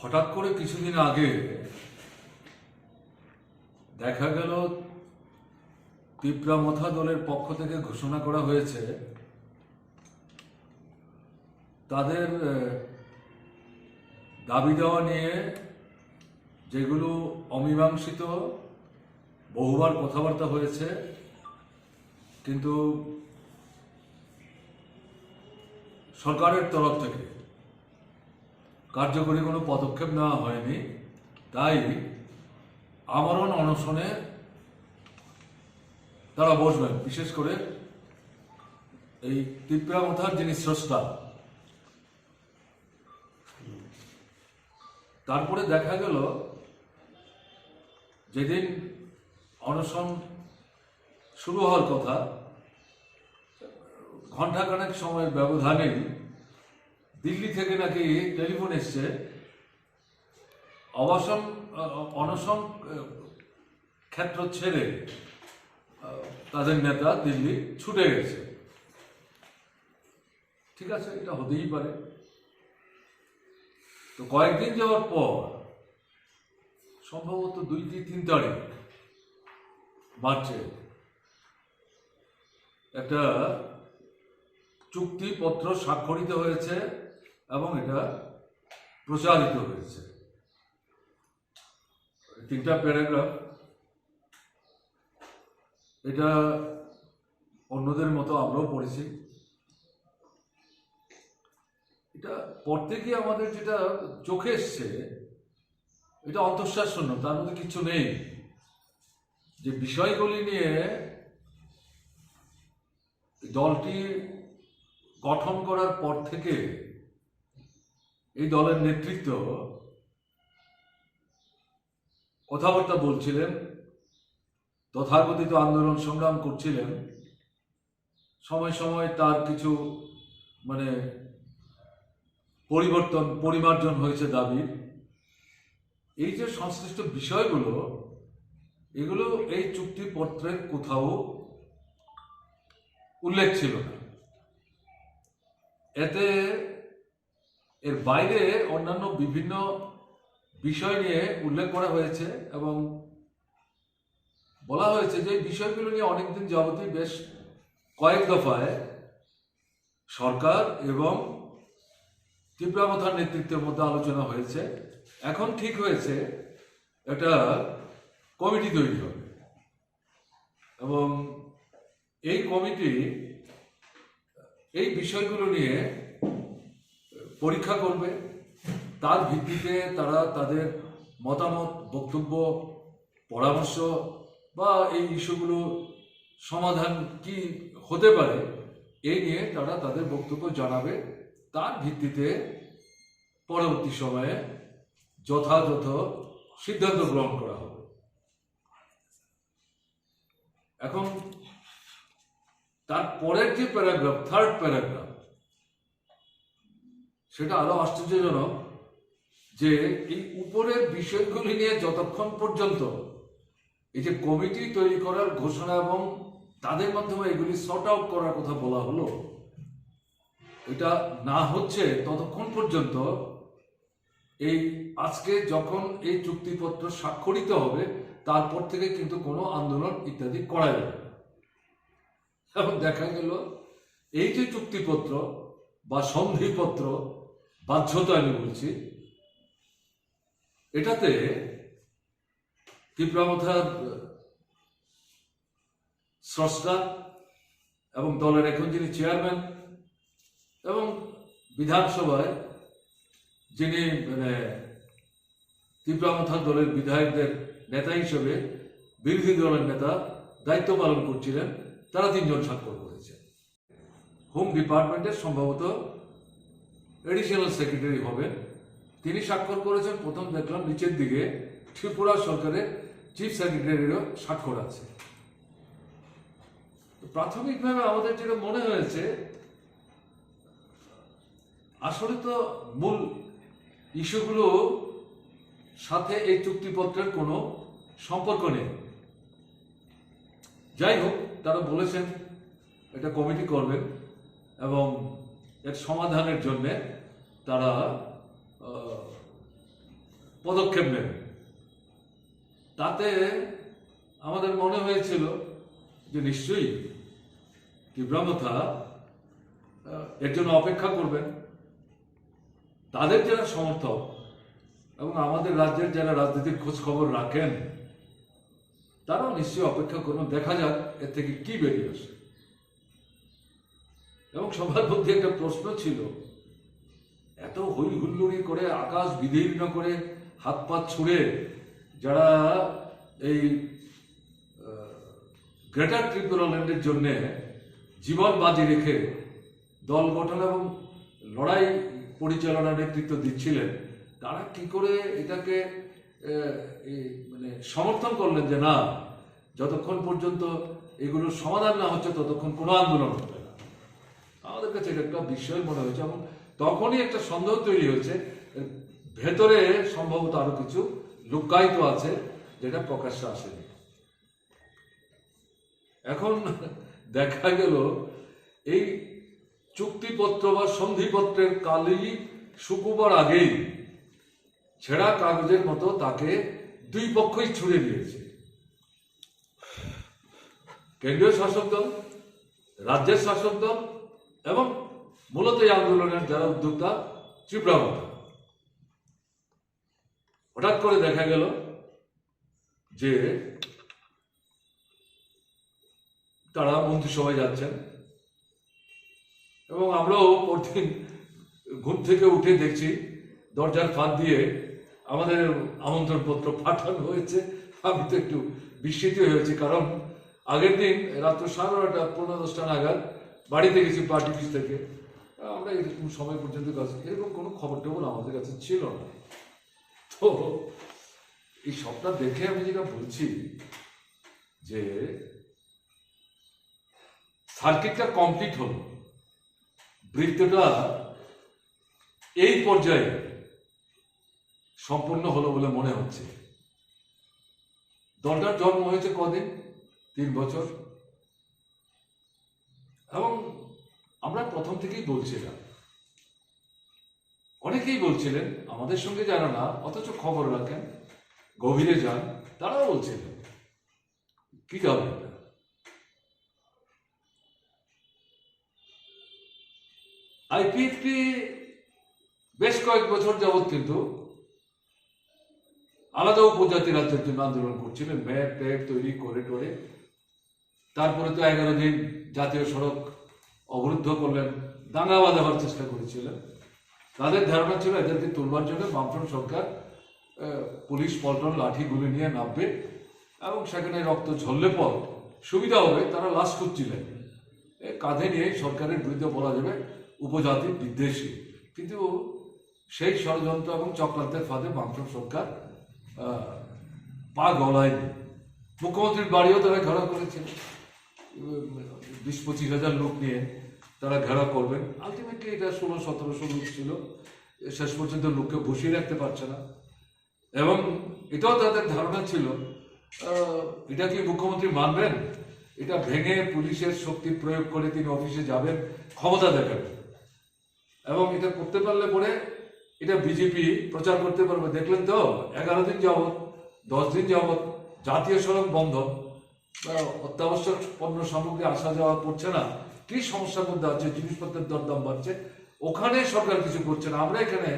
হঠাৎ করে কিছুদিন আগে দেখা গেল তিপ্রামথা দলের পক্ষ থেকে ঘোষণা করা হয়েছে, তাদের দাবি দেওয়া নিয়ে যেগুলো অমীমাংসিত, বহুবার কথাবার্তা হয়েছে, কিন্তু সরকারের তরফ থেকে কার্যকরী কোনো পদক্ষেপ নেওয়া হয়নি। তাই আমরণ অনশনে তারা বসবেন, বিশেষ করে এই তিপ্রামথার যিনি স্রষ্টা। তারপরে দেখা গেল যেদিন অনশন শুরু হওয়ার কথা ঘন্টাখানেক সময়ের ব্যবধানেই দিল্লি থেকে নাকি টেলিফোন এসছে। অবসন অনশন ক্ষেত্র ছেড়ে তাদের নেতা দিল্লি ছুটে গেছে। ঠিক আছে, এটা হতেই পারে। তো কয়েকদিন যাওয়ার পর, সম্ভবত দুই কি তিন তারিখ, মার্চে, একটা চুক্তিপত্র স্বাক্ষরিত হয়েছে এবং এটা প্রচারিত হয়েছে। তিনটা প্যারাগ্রাফ। এটা অন্যদের মতো আমরাও পড়েছি। এটা পড়তে গিয়ে আমাদের যেটা চোখে এসছে, এটা অন্তঃশ্বাস শূন্য তার মধ্যে কিছু নেই। যে বিষয়গুলি নিয়ে দলটি গঠন করার পর থেকে এই দলের নেতৃত্ব কথাবার্তা বলছিলেন, তথাকথিত আন্দোলন সংগ্রাম করছিলেন, সময় সময় তার কিছু মানে পরিবর্তন, পরিমার্জন হয়েছে দাবির। এই যে সংশ্লিষ্ট বিষয়গুলো, এগুলো এই চুক্তিপত্রের কোথাও উল্লেখ ছিল না। এতে এর বাইরে অন্যান্য বিভিন্ন বিষয় নিয়ে উল্লেখ করা হয়েছে এবং বলা হয়েছে যে বিষয়গুলো নিয়ে অনেকদিন যাবতীয় বেশ কয়েক দফায় সরকার এবং তীব্রাবধার নেতৃত্বের মধ্যে আলোচনা হয়েছে। এখন ঠিক হয়েছে, একটা কমিটি তৈরি হবে। এবং এই কমিটি, এই বিষয়গুলো নিয়ে পরীক্ষা করবে। তার ভিত্তিতে তারা তাদের মতামত, বক্তব্য, পরামর্শ বা এই ইস্যুগুলো সমাধান কি হতে পারে এই নিয়ে তারা তাদের বক্তব্য জানাবে। তার ভিত্তিতে পরবর্তী সময়ে যথাযথ সিদ্ধান্ত গ্রহণ করা হবে। এখন তার পরের যে প্যারাগ্রাফ থার্ড প্যারাগ্রাফ সেটা আরও আশ্চর্যজনক যে এই উপরের বিষয়গুলি নিয়ে যতক্ষণ পর্যন্ত এই যে কমিটি তৈরি করার ঘোষণা এবং তাদের মাধ্যমে এগুলি সর্ট আউট করার কথা বলা হলো, এটা না হচ্ছে ততক্ষণ পর্যন্ত এই আজকে যখন এই চুক্তিপত্র স্বাক্ষরিত হবে, তারপর থেকে কিন্তু কোনো আন্দোলন ইত্যাদি করা যাবে। এবং দেখা গেল, এই যে চুক্তিপত্র বা সন্ধিপত্র বাধ্যতা আমি বলছি, এটাতে তীব্রামথার স্রষ্টা এবং দলের এখন যিনি চেয়ারম্যান এবং বিধানসভায় যিনি মানে তীব্রামথার দলের বিধায়কদের নেতা হিসেবে বিরোধী দলের নেতা দায়িত্ব পালন করছিলেন, তারা তিনজন স্বাক্ষর করেছে হোম ডিপার্টমেন্টের সম্ভবত এডিশনাল সেক্রেটারি হবেন তিনি স্বাক্ষর করেছেন, প্রথম দেখলাম নিচের দিকে ত্রিপুরা সরকারের চিফ সেক্রেটারিরও স্বাক্ষর আছে। প্রাথমিকভাবে আমাদের যেটা মনে হয়েছে, আসলে তো মূল ইস্যুগুলো সাথে এই চুক্তিপত্রের কোনো সম্পর্ক নেই। যাই হোক, তারা বলেছেন, এটা কমিটি করবেন এবং এর সমাধানের জন্য তারা পদক্ষেপ নেবে। তাতে আমাদের মনে হয়েছিল যে নিশ্চয়ই তীব্রামথা এর জন্য অপেক্ষা করবেন। তাদের যারা সমর্থক এবং আমাদের রাজ্যের যারা রাজনীতির খোঁজ খবর রাখেন, তারাও নিশ্চয়ই অপেক্ষা করুন দেখা যাক এর থেকে কি বেরিয়ে আসে। এবং সবার মধ্যে একটা প্রশ্ন ছিল, এত হই হুল্লুড়ি করে আকাশ বিদীর্ণ করে হাত পা ছুঁড়ে যারা এই গ্রেটার ট্রিপুরাল্যান্ডের জন্য জীবন বাজি রেখে দল গঠন এবং লড়াই পরিচালনার নেতৃত্ব দিচ্ছিলেন, তারা কি করে এটাকে মানে সমর্থন করলেন যে না, যতক্ষণ পর্যন্ত এগুলোর সমাধান না হচ্ছে, ততক্ষণ কোনো আন্দোলন হবে আমাদের কাছে একটা বিষয় মনে হয়েছে। এবং তখনই একটা সন্দেহ তৈরি হয়েছে। ভেতরে সম্ভবত আরও কিছু লুকায়িত আছে যেটা প্রকাশ্যে আসেনি। এখন দেখা গেল, এই চুক্তিপত্র বা সন্ধিপত্রের কালি শুকুবার আগেই ছেঁড়া কাগজের মতো তাকে দুই পক্ষই ছুড়ে দিয়েছে। কেন্দ্রীয় শাসক দল, রাজ্যের শাসক দল এবং মূলত এই আন্দোলনের যারা উদ্যোক্তা তীব্রাবতা হঠাৎ করে দেখা গেল যে তারা মন্ত্রিসভায় যাচ্ছেন এবং আমরাও পরদিন ঘুম থেকে উঠে দেখছি দরজার ফাঁক দিয়ে আমাদের আমন্ত্রণ পত্র পাঠানো হয়েছে। আমি তো একটু বিস্মিত হয়েছি কারণ আগের দিন রাত্র সাড়ে নটা পনেরো দশটা নাগাদ বাড়িতে গেছি পার্টি অফিস থেকে আমরা এরকম সময় পর্যন্ত কাজ, এরকম কোনো খবর টবর আমাদের কাছে ছিল না। তো এই সবটা দেখে আমি যেটা বলছি যে সার্কিটটা কমপ্লিট হলো। বৃত্তটা এই পর্যায়ে সম্পূর্ণ হলো বলে মনে হচ্ছে। দলটার জন্ম হয়েছে কদিন? তিন বছর। এবং আমরা প্রথম থেকেই বলছিলাম। অনেকেই বলছিলেন, আমাদের সঙ্গে যারা না, অথচ খবর রাখেন, গভীরে যান, তারাও বলছিলেন, কি যাবে আইপিএফটি বেশ কয়েক বছর যাবৎ কিন্তু আলাদা উপজাতি রাজ্যের জন্য আন্দোলন করছিলেন ম্যাপ ট্যাপ তৈরি করে করে। তারপরে তো এগারো দিন জাতীয় সড়ক অবরুদ্ধ করলেন, দাঙ্গা বাঁধাবার চেষ্টা করেছিলেন। তাদের ধারণা ছিল এদেরকে তুলবার জন্য বামফ্রন্ট সরকার পুলিশ, পল্টন, লাঠি গুলি নিয়ে নামবে এবং সেখানে রক্ত ঝরলে পর সুবিধা হবে, তারা লাশ খুঁজছিলেন। এ, কাঁধে নিয়ে সরকারের বিরুদ্ধে বলা যাবে উপজাতি বিদ্বেষী। কিন্তু সেই ষড়যন্ত্র এবং চক্রান্তের ফাঁদে বামফ্রন্ট সরকার পা গলায়নি। মুখ্যমন্ত্রীর বাড়িও তারা ঘেরাও করেছেন বিশ পঁচিশ হাজার লোক নিয়ে তারা ঘেরা করবেন আলটিমেটলি এটা ষোলো, সতেরোশো লোক ছিল। শেষ পর্যন্ত লোককে বসিয়ে রাখতে পারছে না। এবং এটাও তাদের ধারণা ছিল এটা কি মুখ্যমন্ত্রী মানবেন? এটা ভেঙে পুলিশের শক্তি প্রয়োগ করে তিনি অফিসে যাবেন, ক্ষমতা দেখাবেন। এবং এটা করতে পারলে পরে এটা বিজেপি প্রচার করতে পারবে। দেখলেন তো, এগারো দিন যাবৎ, দশ দিন যাবৎ জাতীয় সড়ক বন্ধ। অত্যাবশ্যক পণ্য সামগ্রী আসা যাওয়া করছে না। কি সমস্যার মধ্যে আছে? জিনিসপত্রের দরদাম বাড়ছে। ওখানে সরকার কিছু করছে না। আমরা এখানে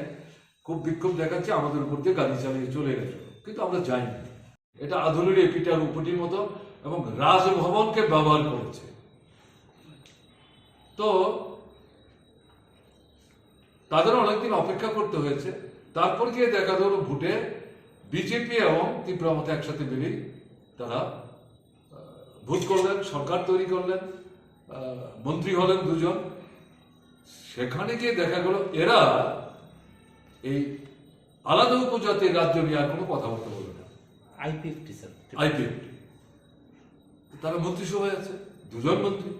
খুব বিক্ষোভ দেখাচ্ছি, আমাদের উপর দিয়ে গাড়ি চালিয়ে চলে গেছে কিন্তু আমরা যাইনি। এটা আধুনিক এপিটার উপটির মতো এবং রাজভবনকে ব্যবহার করেছে। তো তাদের অনেকদিন অপেক্ষা করতে হয়েছে। তারপর গিয়ে দেখা গেল ভোটে বিজেপি এবং তীব্রমত একসাথে মিলেই তারা ভোট করলেন সরকার তৈরি করলেন মন্ত্রী হলেন দুজন। সেখানে গিয়ে দেখা গেল এরা এই আলাদা উপজাতির রাজ্য নিয়ে আর কোনো কথাবার্তা বলবে না। IPFT sir. আইপিএল তারা মন্ত্রিসভায় আছে দুজন মন্ত্রী।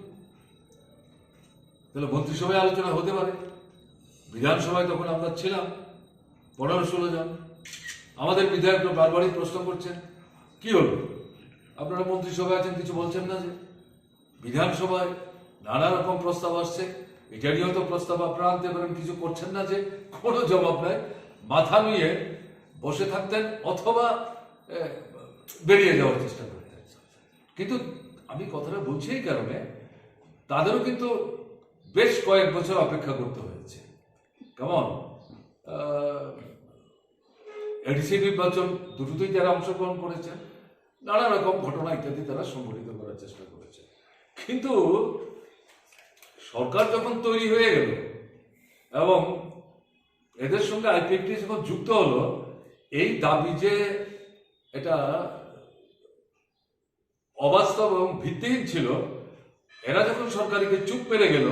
তাহলে মন্ত্রিসভায় আলোচনা হতে পারে। বিধানসভায় তখন আমরা ছিলাম পনেরো ষোলো জন। আমাদের বিধায়করা বারবারই প্রশ্ন করছেন কি হলো? আপনারা মন্ত্রিসভায় আছেন, কিছু বলছেন না যে? বিধানসভায় নানা রকম প্রস্তাব আসছে এটা নিয়েও তো প্রস্তাব আপনারা আনতে পারেন, কিছু করছেন না যে? কোনো জবাব নাই। মাথা নিয়ে বসে থাকতেন অথবা বেরিয়ে যাওয়ার চেষ্টা করতেন। কিন্তু আমি কথাটা বলছি এই কারণে, তাদেরও কিন্তু বেশ কয়েক বছর অপেক্ষা করতে হয়েছে। কেমন? এডিসি নির্বাচন দুটোতেই যারা অংশগ্রহণ করেছেন নানা রকম ঘটনা ইত্যাদি তারা সংগঠিত করার চেষ্টা করেছে। কিন্তু সরকার যখন তৈরি হয়ে গেল এবং এদের সঙ্গে আইপিএফটি যখন যুক্ত হলো, এই দাবি যে এটা অবাস্তব এবং ভিত্তিহীন ছিল, এরা যখন সরকারিকে চুপ মেরে গেল,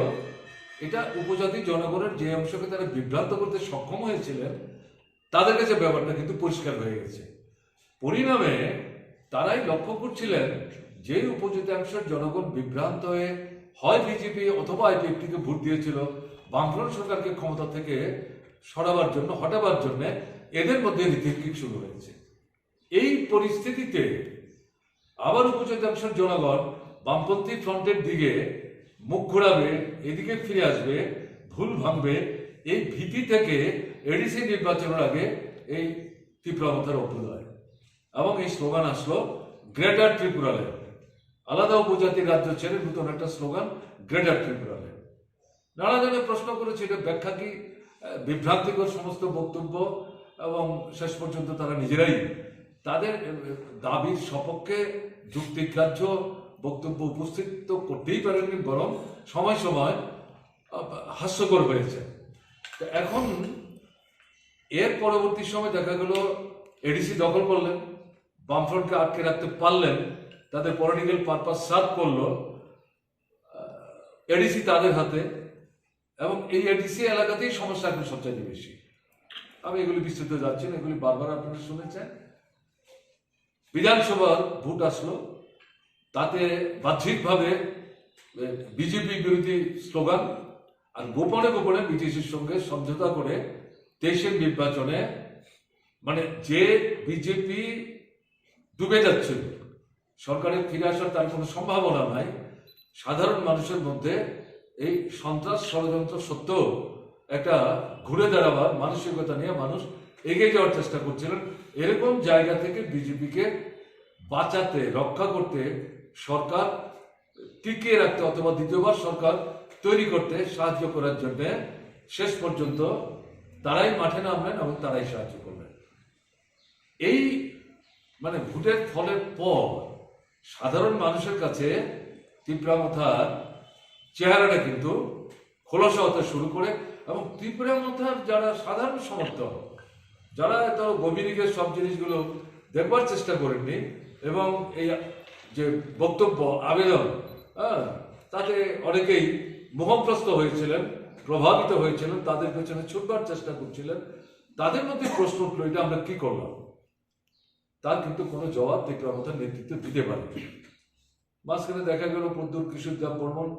এটা উপজাতি জনগণের যে অংশকে তারা বিভ্রান্ত করতে সক্ষম হয়েছিলেন, তাদের কাছে ব্যাপারটা কিন্তু পরিষ্কার হয়ে গেছে। পরিণামে তারাই লক্ষ্য করছিলেন যে উপজাতাংশের জনগণ বিভ্রান্ত হয়ে হয় বিজেপি অথবা আইপিএফটিকে ভোট দিয়েছিল, বামফ্রন্ট সরকারকে ক্ষমতা থেকে সরাবার জন্য, হটাবার জন্য এদের মধ্যে রীতিক শুরু হয়েছে। এই পরিস্থিতিতে আবার উপজাতাংশের জনগণ বামপন্থী ফ্রন্টের দিকে মুখ ঘোরাবে, এদিকে ফিরে আসবে, ভুল ভাঙবে। এই ভীতি থেকে এডিসি নির্বাচনের আগে এই তীব্রমতার অভ্যুদয়। এবং এই স্লোগান আসলো গ্রেটার ত্রিপুরাল্যান্ড আলাদা উপজাতির রাজ্য ছেড়ে নতুন একটা স্লোগান গ্রেটার ত্রিপুরাল্যান্ড নানা জনে প্রশ্ন করেছে, এটা ব্যাখ্যা কি? বিভ্রান্তিকর সমস্ত বক্তব্য এবং শেষ পর্যন্ত তারা নিজেরাই তাদের দাবির সপক্ষে যুক্তিগ্রাহ্য বক্তব্য উপস্থিত তো করতেই পারেননি, বরং সময় সময় হাস্যকর হয়েছে। তো এখন এর পরবর্তী সময় দেখা গেল এডিসি দখল করলেন। বামফ্রন্টকে আটকে রাখতে পারলেন, তাদের পলিটিক্যাল পারপাস সার্ভ করল এডিসি তাদের হাতে, এবং এই এডিসি এলাকাতেই সমস্যা এখন সবচাইতে বেশি। আমি এগুলি বিস্তৃত যাচ্ছি না, এগুলি বারবার আপনারা শুনেছেন। বিধানসভার ভোট আসলো, তাতে বাহ্যিকভাবে বিজেপি বিরোধী স্লোগান, আর গোপনে গোপনে বিটিসির সঙ্গে সমঝোতা করে দেশের নির্বাচনে মানে যে বিজেপি ডুবে যাচ্ছে। সরকারের ফিরে আসার তার কোনো সম্ভাবনা নাই। সাধারণ মানুষের মধ্যে এই সন্ত্রাস ষড়যন্ত্র সত্ত্বেও একটা ঘুরে দাঁড়াবার মানসিকতা নিয়ে মানুষ এগিয়ে যাওয়ার চেষ্টা করছিলেন। এরকম জায়গা থেকে বিজেপিকে বাঁচাতে, রক্ষা করতে সরকার টিকিয়ে রাখতে অথবা দ্বিতীয়বার সরকার তৈরি করতে সাহায্য করার জন্যে শেষ পর্যন্ত তারাই মাঠে নামলেন এবং তারাই সাহায্য করলেন। এই মানে ভোটের ফলের পর সাধারণ মানুষের কাছে তীব্রামথার চেহারাটা কিন্তু খোলসা হতে শুরু করে এবং তীব্রামথার যারা সাধারণ সমর্থক যারা এত গভীরিকে সব জিনিসগুলো দেখবার চেষ্টা করেননি এবং এই যে বক্তব্য আবেদন হ্যাঁ, তাতে অনেকেই মোহগ্রস্ত হয়েছিলেন প্রভাবিত হয়েছিলেন তাদের পেছনে ছুটবার চেষ্টা করছিলেন। তাদের মধ্যে প্রশ্ন উঠল এটা আমরা কি করলাম? তার কিন্তু কোনো জবাব তীব্রামথার নেতৃত্ব দিতে পারে। মাঝখানে দেখা গেল প্রদ্যুর কিশোর দেব বর্মন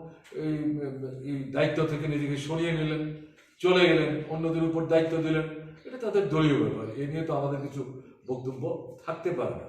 এই দায়িত্ব থেকে নিজেকে সরিয়ে নিলেন, চলে গেলেন, অন্যদের উপর দায়িত্ব দিলেন। এটা তাদের দলীয় ব্যাপার। এ নিয়ে তো আমাদের কিছু বক্তব্য থাকতে পারে না।